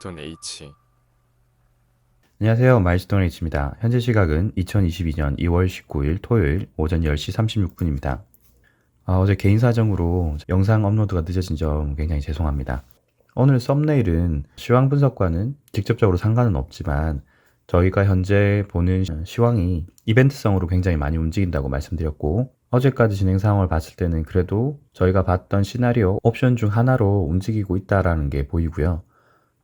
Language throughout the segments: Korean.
마일스톤 H 안녕하세요. 마일스톤 H입니다. 현재 시각은 2022년 2월 19일 토요일 오전 10시 36분입니다. 아, 어제 개인 사정으로 영상 업로드가 늦어진 점 굉장히 죄송합니다. 오늘 썸네일은 시황 분석과는 직접적으로 상관은 없지만 저희가 현재 보는 시황이 이벤트성으로 굉장히 많이 움직인다고 말씀드렸고 어제까지 진행 상황을 봤을 때는 그래도 저희가 봤던 시나리오 옵션 중 하나로 움직이고 있다라는 게 보이고요.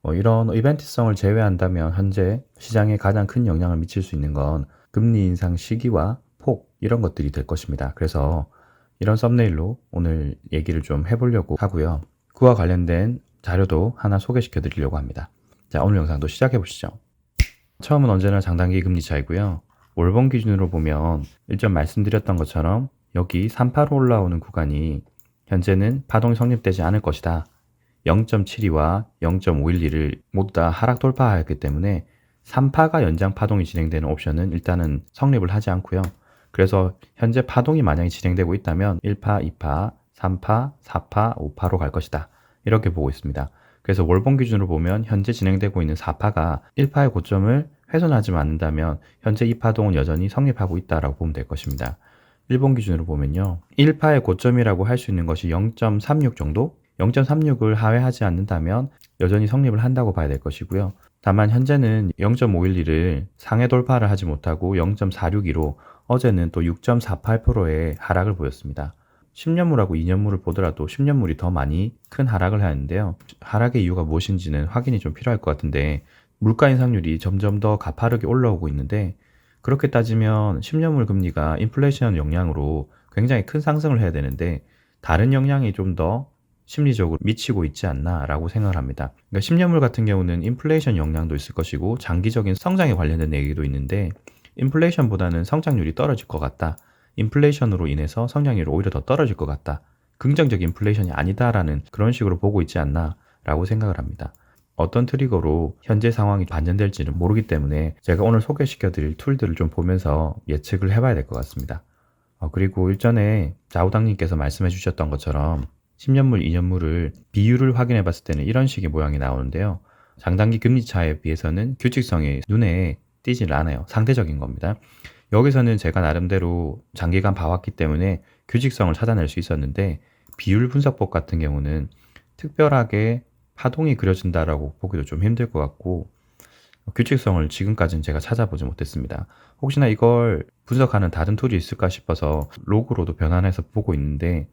뭐 이런 이벤트성을 제외한다면 현재 시장에 가장 큰 영향을 미칠 수 있는 건 금리 인상 시기와 폭 이런 것들이 될 것입니다. 그래서 이런 썸네일로 오늘 얘기를 좀 해보려고 하고요. 그와 관련된 자료도 하나 소개시켜 드리려고 합니다. 자, 오늘 영상도 시작해 보시죠. 처음은 언제나 장단기 금리 차이고요. 월봉 기준으로 보면 일전 말씀드렸던 것처럼 여기 3파로 올라오는 구간이 현재는 파동이 성립되지 않을 것이다. 0.72와 0.512를 모두 다 하락 돌파하였기 때문에 3파가 연장 파동이 진행되는 옵션은 일단은 성립을 하지 않고요. 그래서 현재 파동이 만약에 진행되고 있다면 1파, 2파, 3파, 4파, 5파로 갈 것이다. 이렇게 보고 있습니다. 그래서 월봉 기준으로 보면 현재 진행되고 있는 4파가 1파의 고점을 훼손하지 않는다면 현재 이 파동은 여전히 성립하고 있다라고 보면 될 것입니다. 일본 기준으로 보면요. 1파의 고점이라고 할 수 있는 것이 0.36 정도? 0.36을 하회하지 않는다면 여전히 성립을 한다고 봐야 될 것이고요. 다만 현재는 0.512를 상해 돌파를 하지 못하고 0.462로 어제는 또 6.48%의 하락을 보였습니다. 10년물하고 2년물을 보더라도 10년물이 더 많이 큰 하락을 하는데요. 하락의 이유가 무엇인지는 확인이 좀 필요할 것 같은데 물가 인상률이 점점 더 가파르게 올라오고 있는데 그렇게 따지면 10년물 금리가 인플레이션 영향으로 굉장히 큰 상승을 해야 되는데 다른 영향이 좀 더 심리적으로 미치고 있지 않나라고 생각을 합니다. 그러니까 10년물 같은 경우는 인플레이션 영향도 있을 것이고 장기적인 성장에 관련된 얘기도 있는데 인플레이션보다는 성장률이 떨어질 것 같다. 인플레이션으로 인해서 성장률이 오히려 더 떨어질 것 같다. 긍정적 인플레이션이 아니다라는 그런 식으로 보고 있지 않나라고 생각을 합니다. 어떤 트리거로 현재 상황이 반전될지는 모르기 때문에 제가 오늘 소개시켜 드릴 툴들을 좀 보면서 예측을 해봐야 될 것 같습니다. 어, 그리고 일전에 자우당님께서 말씀해 주셨던 것처럼 10년물, 2년물을 비율을 확인해 봤을 때는 이런 식의 모양이 나오는데요. 장단기 금리 차에 비해서는 규칙성이 눈에 띄질 않아요. 상대적인 겁니다. 여기서는 제가 나름대로 장기간 봐왔기 때문에 규칙성을 찾아낼 수 있었는데 비율 분석법 같은 경우는 특별하게 파동이 그려진다라고 보기도 좀 힘들 것 같고 규칙성을 지금까지는 제가 찾아보지 못했습니다. 혹시나 이걸 분석하는 다른 툴이 있을까 싶어서 로그로도 변환해서 보고 있는데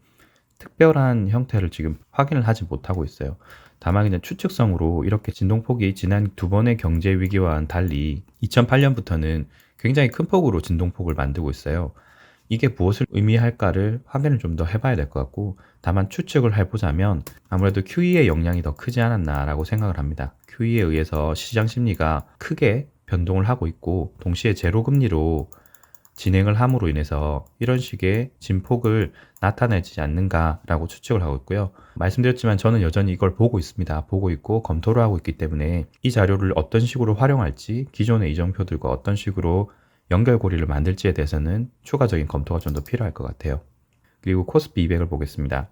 특별한 형태를 지금 확인을 하지 못하고 있어요. 다만 그냥 추측성으로 이렇게 진동폭이 지난 두 번의 경제 위기와는 달리 2008년부터는 굉장히 큰 폭으로 진동폭을 만들고 있어요. 이게 무엇을 의미할까를 확인을 좀 더 해봐야 될 것 같고 다만 추측을 해보자면 아무래도 QE의 영향이 더 크지 않았나라고 생각을 합니다. QE에 의해서 시장 심리가 크게 변동을 하고 있고 동시에 제로 금리로 진행을 함으로 인해서 이런 식의 진폭을 나타내지 않는가라고 추측을 하고 있고요. 말씀드렸지만 저는 여전히 이걸 보고 있습니다. 보고 있고 검토를 하고 있기 때문에 이 자료를 어떤 식으로 활용할지 기존의 이정표들과 어떤 식으로 연결고리를 만들지에 대해서는 추가적인 검토가 좀 더 필요할 것 같아요. 그리고 코스피 200을 보겠습니다.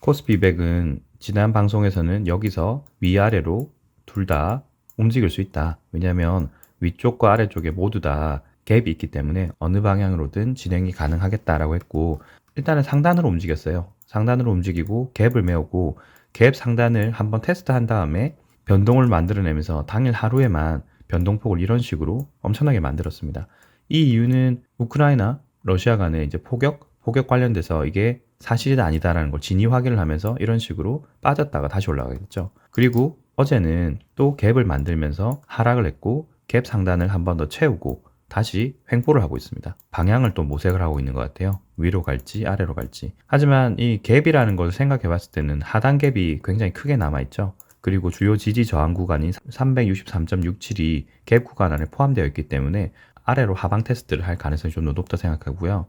코스피 200은 지난 방송에서는 여기서 위아래로 둘 다 움직일 수 있다. 왜냐하면 위쪽과 아래쪽에 모두 다 갭이 있기 때문에 어느 방향으로든 진행이 가능하겠다라고 했고 일단은 상단으로 움직였어요. 상단으로 움직이고 갭을 메우고 갭 상단을 한번 테스트한 다음에 변동을 만들어내면서 당일 하루에만 변동폭을 이런 식으로 엄청나게 만들었습니다. 이 이유는 우크라이나, 러시아 간의 이제 포격, 포격 관련돼서 이게 사실이다 아니다라는 걸 진위 확인을 하면서 이런 식으로 빠졌다가 다시 올라가겠죠. 그리고 어제는 또 갭을 만들면서 하락을 했고 갭 상단을 한 번 더 채우고 다시 횡보를 하고 있습니다. 방향을 또 모색을 하고 있는 것 같아요. 위로 갈지 아래로 갈지. 하지만 이 갭이라는 것을 생각해 봤을 때는 하단 갭이 굉장히 크게 남아있죠. 그리고 주요 지지 저항 구간인 363.67이 갭 구간 안에 포함되어 있기 때문에 아래로 하방 테스트를 할 가능성이 좀 더 높다 생각하고요.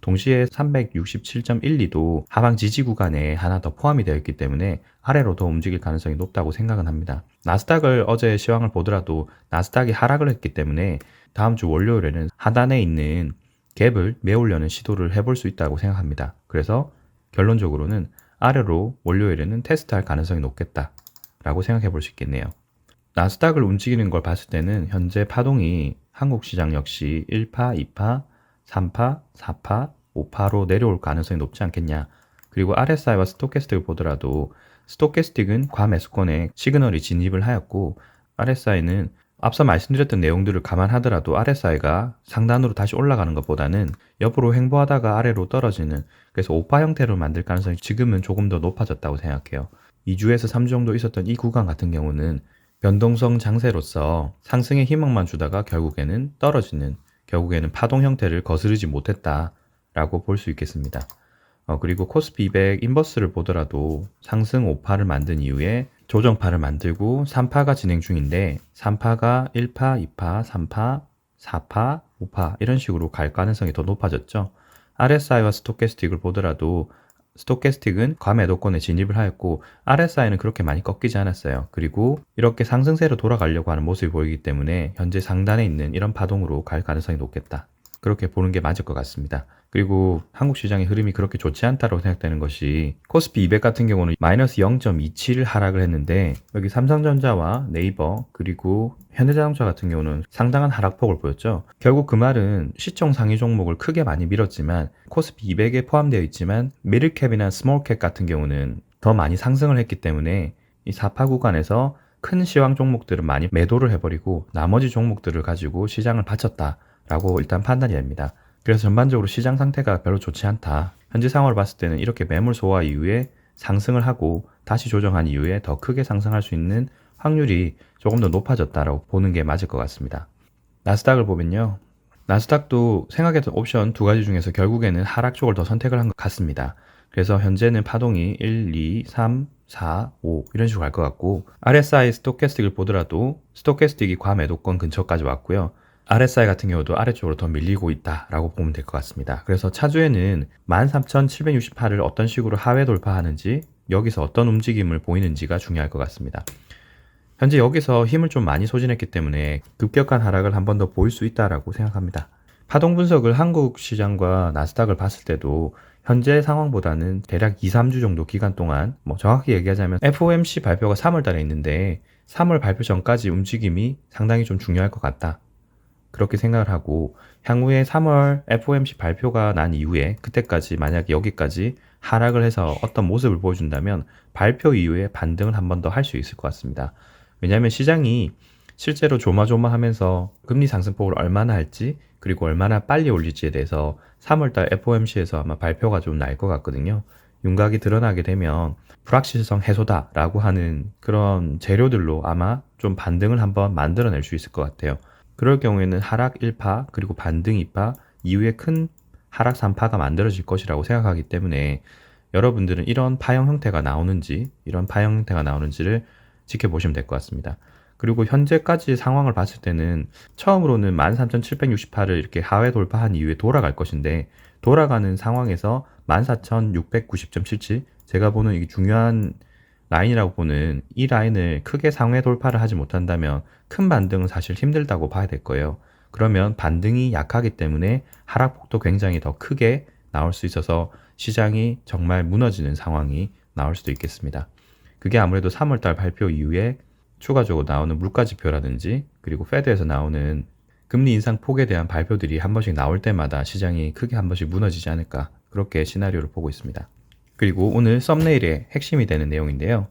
동시에 367.12도 하방 지지 구간에 하나 더 포함이 되어 있기 때문에 아래로 더 움직일 가능성이 높다고 생각은 합니다. 나스닥을 어제 시황을 보더라도 나스닥이 하락을 했기 때문에 다음 주 월요일에는 하단에 있는 갭을 메우려는 시도를 해볼 수 있다고 생각합니다. 그래서 결론적으로는 아래로 월요일에는 테스트할 가능성이 높겠다 라고 생각해 볼 수 있겠네요. 나스닥을 움직이는 걸 봤을 때는 현재 파동이 한국 시장 역시 1파, 2파, 3파, 4파, 5파로 내려올 가능성이 높지 않겠냐. 그리고 RSI와 스토캐스틱을 보더라도 스토캐스틱은 과매수권에 시그널이 진입을 하였고 RSI는 앞서 말씀드렸던 내용들을 감안하더라도 RSI가 상단으로 다시 올라가는 것보다는 옆으로 횡보하다가 아래로 떨어지는 그래서 오파 형태로 만들 가능성이 지금은 조금 더 높아졌다고 생각해요. 2주에서 3주 정도 있었던 이 구간 같은 경우는 변동성 장세로서 상승의 희망만 주다가 결국에는 떨어지는 결국에는 파동 형태를 거스르지 못했다라고 볼 수 있겠습니다. 어, 그리고 코스피 200 인버스를 보더라도 상승 5파를 만든 이후에 조정파를 만들고 3파가 진행 중인데 3파가 1파, 2파, 3파, 4파, 5파 이런 식으로 갈 가능성이 더 높아졌죠. RSI와 스토캐스틱을 보더라도 스토캐스틱은 과매 도권에 진입을 하였고 RSI는 그렇게 많이 꺾이지 않았어요. 그리고 이렇게 상승세로 돌아가려고 하는 모습이 보이기 때문에 현재 상단에 있는 이런 파동으로 갈 가능성이 높겠다. 그렇게 보는 게 맞을 것 같습니다. 그리고 한국 시장의 흐름이 그렇게 좋지 않다고 생각되는 것이 코스피 200 같은 경우는 마이너스 0.27 하락을 했는데 여기 삼성전자와 네이버 그리고 현대자동차 같은 경우는 상당한 하락폭을 보였죠. 결국 그 말은 시총 상위 종목을 크게 많이 밀었지만 코스피 200에 포함되어 있지만 미들캡이나 스몰캡 같은 경우는 더 많이 상승을 했기 때문에 이 4파 구간에서 큰 시황 종목들은 많이 매도를 해버리고 나머지 종목들을 가지고 시장을 바쳤다 라고 일단 판단이 됩니다. 그래서 전반적으로 시장 상태가 별로 좋지 않다. 현재 상황을 봤을 때는 이렇게 매물 소화 이후에 상승을 하고 다시 조정한 이후에 더 크게 상승할 수 있는 확률이 조금 더 높아졌다라고 보는 게 맞을 것 같습니다. 나스닥을 보면요. 나스닥도 생각했던 옵션 두 가지 중에서 결국에는 하락 쪽을 더 선택을 한 것 같습니다. 그래서 현재는 파동이 1, 2, 3, 4, 5 이런 식으로 갈 것 같고 RSI 스토캐스틱을 보더라도 스토캐스틱이 과매도권 근처까지 왔고요. RSI 같은 경우도 아래쪽으로 더 밀리고 있다라고 보면 될 것 같습니다. 그래서 차주에는 13,768을 어떤 식으로 하회 돌파하는지 여기서 어떤 움직임을 보이는지가 중요할 것 같습니다. 현재 여기서 힘을 좀 많이 소진했기 때문에 급격한 하락을 한 번 더 보일 수 있다라고 생각합니다. 파동 분석을 한국 시장과 나스닥을 봤을 때도 현재 상황보다는 대략 2, 3주 정도 기간 동안 뭐 정확히 얘기하자면 FOMC 발표가 3월 달에 있는데 3월 발표 전까지 움직임이 상당히 좀 중요할 것 같다. 그렇게 생각을 하고 향후에 3월 FOMC 발표가 난 이후에 그때까지 만약 여기까지 하락을 해서 어떤 모습을 보여준다면 발표 이후에 반등을 한 번 더 할 수 있을 것 같습니다. 왜냐하면 시장이 실제로 조마조마하면서 금리 상승폭을 얼마나 할지 그리고 얼마나 빨리 올릴지에 대해서 3월달 FOMC에서 아마 발표가 좀 날 것 같거든요. 윤곽이 드러나게 되면 불확실성 해소다라고 하는 그런 재료들로 아마 좀 반등을 한번 만들어낼 수 있을 것 같아요. 그럴 경우에는 하락 1파 그리고 반등 2파 이후에 큰 하락 3파가 만들어질 것이라고 생각하기 때문에 여러분들은 이런 파형 형태가 나오는지 이런 파형 형태가 나오는지를 지켜보시면 될 것 같습니다. 그리고 현재까지 상황을 봤을 때는 처음으로는 13,768을 이렇게 하회 돌파한 이후에 돌아갈 것인데 돌아가는 상황에서 14,690.77 제가 보는 이게 중요한 라인이라고 보는 이 라인을 크게 상회 돌파를 하지 못한다면 큰 반등은 사실 힘들다고 봐야 될 거예요. 그러면 반등이 약하기 때문에 하락폭도 굉장히 더 크게 나올 수 있어서 시장이 정말 무너지는 상황이 나올 수도 있겠습니다. 그게 아무래도 3월달 발표 이후에 추가적으로 나오는 물가 지표라든지 그리고 페드에서 나오는 금리 인상 폭에 대한 발표들이 한 번씩 나올 때마다 시장이 크게 한 번씩 무너지지 않을까 그렇게 시나리오를 보고 있습니다. 그리고 오늘 썸네일의 핵심이 되는 내용인데요.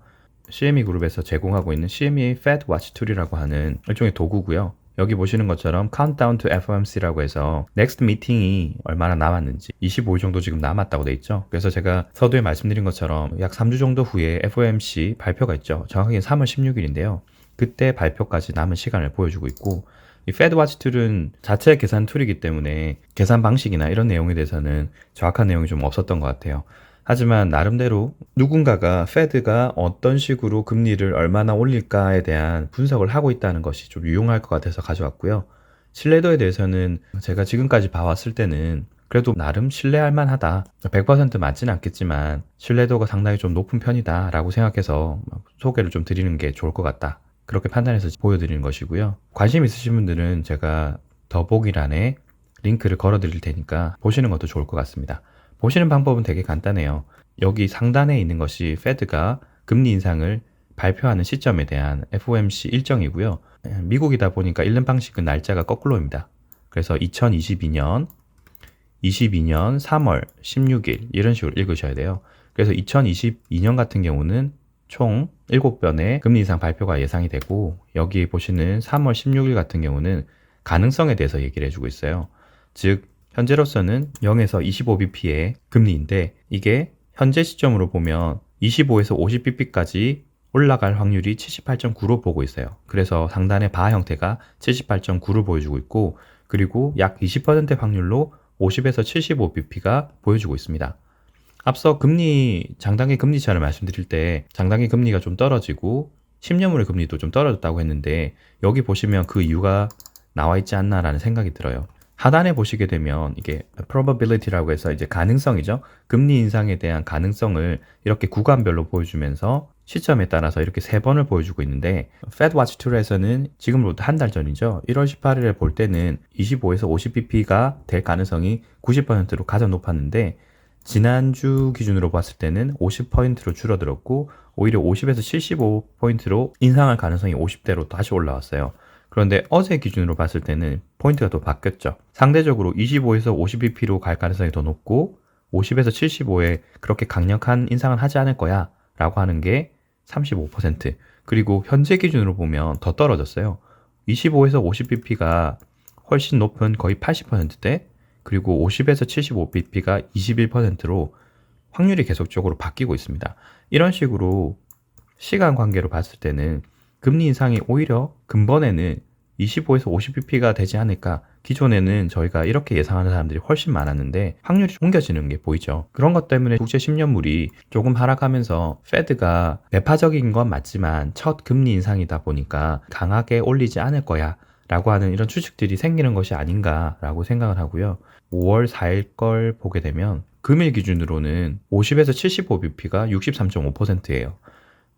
CME 그룹에서 제공하고 있는 CME Fed Watch Tool이라고 하는 일종의 도구고요. 여기 보시는 것처럼 Countdown to FOMC라고 해서 넥스트 미팅이 얼마나 남았는지 25일 정도 지금 남았다고 돼 있죠. 그래서 제가 서두에 말씀드린 것처럼 약 3주 정도 후에 FOMC 발표가 있죠. 정확하게 3월 16일인데요. 그때 발표까지 남은 시간을 보여주고 있고 이 Watch 툴은 자체 계산 툴이기 때문에 계산 방식이나 이런 내용에 대해서는 정확한 내용이 좀 없었던 것 같아요. 하지만 나름대로 누군가가 페드가 어떤 식으로 금리를 얼마나 올릴까에 대한 분석을 하고 있다는 것이 좀 유용할 것 같아서 가져왔고요. 신뢰도에 대해서는 제가 지금까지 봐왔을 때는 그래도 나름 신뢰할 만하다. 100% 맞지는 않겠지만 신뢰도가 상당히 좀 높은 편이다 라고 생각해서 소개를 좀 드리는 게 좋을 것 같다. 그렇게 판단해서 보여드리는 것이고요. 관심 있으신 분들은 제가 더보기란에 링크를 걸어 드릴 테니까 보시는 것도 좋을 것 같습니다. 보시는 방법은 되게 간단해요. 여기 상단에 있는 것이 페드가 금리 인상을 발표하는 시점에 대한 FOMC 일정이고요. 미국이다 보니까 읽는 방식은 날짜가 거꾸로입니다. 그래서 2022년 22년 3월 16일 이런 식으로 읽으셔야 돼요. 그래서 2022년 같은 경우는 총 7변의 금리 인상 발표가 예상이 되고 여기 보시는 3월 16일 같은 경우는 가능성에 대해서 얘기를 해주고 있어요. 즉 현재로서는 0에서 25bp의 금리인데 이게 현재 시점으로 보면 25에서 50bp까지 올라갈 확률이 78.9로 보고 있어요. 그래서 상단의 바 형태가 78.9를 보여주고 있고 그리고 약 20%의 확률로 50에서 75bp가 보여주고 있습니다. 앞서 금리 장단기 금리 차를 말씀드릴 때 장단기 금리가 좀 떨어지고 10년물의 금리도 좀 떨어졌다고 했는데 여기 보시면 그 이유가 나와 있지 않나라는 생각이 들어요. 하단에 보시게 되면 이게 probability라고 해서 이제 가능성이죠. 금리 인상에 대한 가능성을 이렇게 구간별로 보여주면서 시점에 따라서 이렇게 세 번을 보여주고 있는데 Fed Watch Tool에서는 지금으로부터 한 달 전이죠. 1월 18일에 볼 때는 25에서 50bp가 될 가능성이 90%로 가장 높았는데 지난주 기준으로 봤을 때는 50%로 줄어들었고 오히려 50에서 75포인트로 인상할 가능성이 50대로 다시 올라왔어요. 그런데 어제 기준으로 봤을 때는 포인트가 또 바뀌었죠. 상대적으로 25에서 50bp로 갈 가능성이 더 높고 50에서 75에 그렇게 강력한 인상은 하지 않을 거야 라고 하는 게 35% 그리고 현재 기준으로 보면 더 떨어졌어요. 25에서 50bp가 훨씬 높은 거의 80%대 그리고 50에서 75bp가 21%로 확률이 계속적으로 바뀌고 있습니다. 이런 식으로 시간 관계로 봤을 때는 금리 인상이 오히려 근본에는 25에서 50bp가 되지 않을까. 기존에는 저희가 이렇게 예상하는 사람들이 훨씬 많았는데 확률이 옮겨지는 게 보이죠. 그런 것 때문에 국제 10년물이 조금 하락하면서 페드가 매파적인 건 맞지만 첫 금리 인상이다 보니까 강하게 올리지 않을 거야. 라고 하는 이런 추측들이 생기는 것이 아닌가라고 생각을 하고요. 5월 4일 걸 보게 되면 금일 기준으로는 50에서 75bp가 63.5%예요.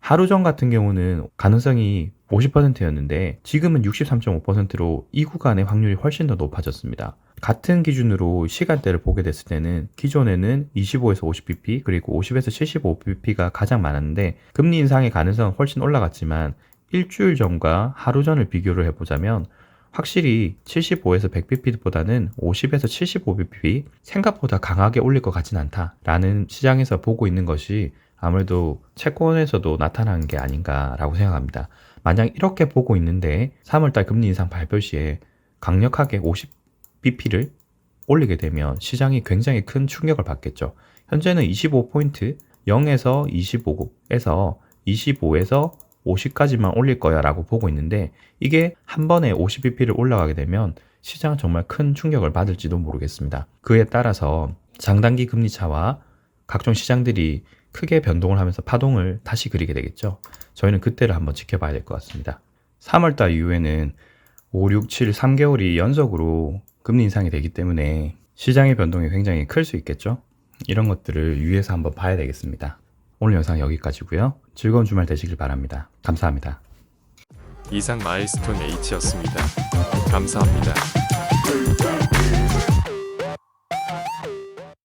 하루 전 같은 경우는 가능성이 50%였는데 지금은 63.5%로 이 구간의 확률이 훨씬 더 높아졌습니다. 같은 기준으로 시간대를 보게 됐을 때는 기존에는 25에서 50bp 그리고 50에서 75bp가 가장 많았는데 금리 인상의 가능성은 훨씬 올라갔지만 일주일 전과 하루 전을 비교를 해보자면 확실히 75에서 100bp보다는 50에서 75bp 생각보다 강하게 올릴 것 같진 않다라는 시장에서 보고 있는 것이 아무래도 채권에서도 나타나는 게 아닌가라고 생각합니다. 만약 이렇게 보고 있는데 3월달 금리 인상 발표 시에 강력하게 50bp를 올리게 되면 시장이 굉장히 큰 충격을 받겠죠. 현재는 25포인트 0에서 25에서 25에서 50까지만 올릴 거야 라고 보고 있는데 이게 한 번에 50bp를 올라가게 되면 시장 정말 큰 충격을 받을지도 모르겠습니다. 그에 따라서 장단기 금리 차와 각종 시장들이 크게 변동을 하면서 파동을 다시 그리게 되겠죠. 저희는 그때를 한번 지켜봐야 될 것 같습니다. 3월달 이후에는 5, 6, 7, 3개월이 연속으로 금리 인상이 되기 때문에 시장의 변동이 굉장히 클 수 있겠죠. 이런 것들을 유의해서 한번 봐야 되겠습니다. 오늘 영상 여기까지고요. 즐거운 주말 되시길 바랍니다. 감사합니다. 이상 마일스톤 H였습니다. 감사합니다.